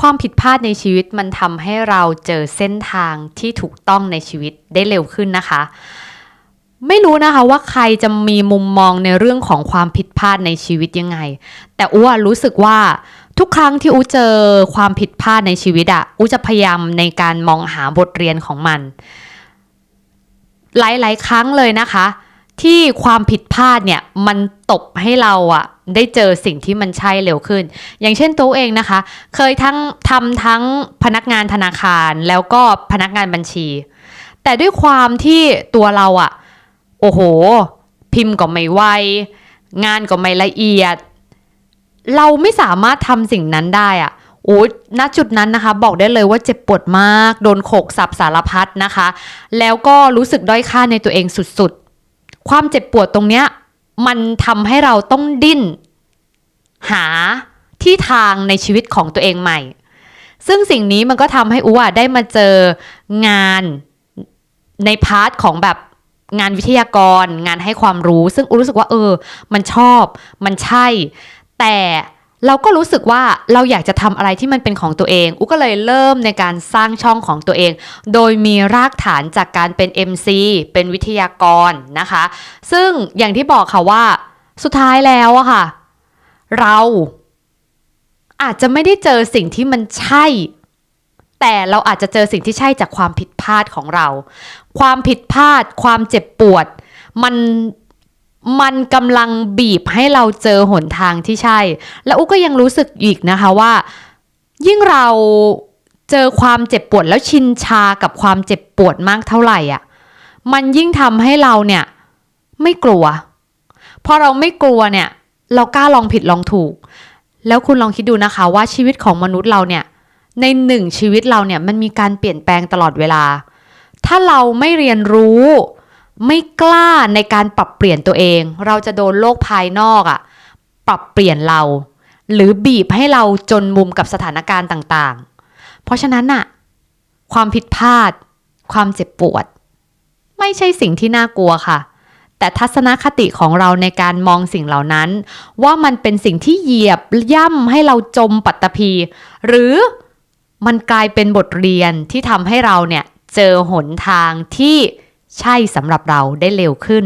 ความผิดพลาดในชีวิตมันทำให้เราเจอเส้นทางที่ถูกต้องในชีวิตได้เร็วขึ้นนะคะ ไม่รู้นะคะว่าใครจะมีมุมมองในเรื่องของความผิดพลาดในชีวิตยังไง แต่อ้วรู้สึกว่าทุกครั้งที่อูเจอความผิดพลาดในชีวิตอะอูจะพยายามในการมองหาบทเรียนของมัน หลาย ๆ ครั้งเลยนะคะ ที่ความผิดพลาดเนี่ยมันตบให้เราอะได้เจอสิ่งที่มันใช่เร็วขึ้น อย่างเช่นตัวเองนะคะ เคยทั้งทำทั้งพนักงานธนาคารแล้วก็พนักงานบัญชี แต่ด้วยความที่ตัวเราอะโอ้โห พิมพ์ก็ไม่ไว งานก็ไม่ละเอียด เราไม่สามารถทำสิ่งนั้นได้อะโอ้ณจุดนั้นนะคะ บอกได้เลยว่าเจ็บปวดมาก โดนโขกสับสารพัดนะคะ แล้วก็รู้สึกด้อยค่าในตัวเองสุดๆ ความเจ็บปวดตรงเนี้ยมันทำให้เราต้องดิ้น หาที่ทางในชีวิตของตัวเองใหม่ ซึ่งสิ่งนี้มันก็ทำให้อูอะได้มาเจองานในพาร์ทของแบบงานวิทยากร งานให้ความรู้ ซึ่งอูรู้สึกว่าเออ มันชอบ มันใช่ แต่ เราก็รู้สึกว่าเราอยากจะทำอะไรที่มันเป็นของตัวเองอูก็เลยเริ่มในการสร้างช่องของตัวเอง โดยมีรากฐานจากการเป็น MC เป็นวิทยากรนะคะ ซึ่งอย่างที่บอกค่ะว่าสุดท้ายแล้วอะค่ะ เราอาจจะไม่ได้เจอสิ่งที่มันใช่ แต่เราอาจจะเจอสิ่งที่ใช่จากความผิดพลาดของเรา ความผิดพลาด ความเจ็บปวด มัน มันกำลังบีบให้เราเจอหนทางที่ใช่ แล้วอุ๊กก็ยังรู้สึกอีกนะคะว่า ยิ่งเราเจอความเจ็บปวดแล้วชินชากับความเจ็บปวดมากเท่าไหร่อะ มันยิ่งทำให้เราเนี่ยไม่กลัว พอเราไม่กลัวเนี่ย เรากล้าลองผิดลองถูก แล้วคุณลองคิดดูนะคะว่าชีวิตของมนุษย์เราเนี่ย ในหนึ่งชีวิตเราเนี่ยมันมีการเปลี่ยนแปลงตลอดเวลา ถ้าเราไม่เรียนรู้ ไม่กล้าในการปรับเปลี่ยนตัวเอง เราจะโดนโลกภายนอกอะ่ะปรับเปลี่ยนเรา หรือบีบให้เราจนมุมกับสถานการณ์ต่างๆ เพราะฉะนั้นอะความผิดพลาด ความเจ็บปวด ไม่ใช่สิ่งที่น่ากลัวค่ะ แต่ทัศนคติของเราในการมองสิ่งเหล่านั้น ว่ามันเป็นสิ่งที่เหยียบย่ำให้เราจมปัตตภีหรือมันกลายเป็นบทเรียนที่ทำให้เราเนี่ยเจอหนทางที่ ใช่สำหรับเราได้เร็วขึ้น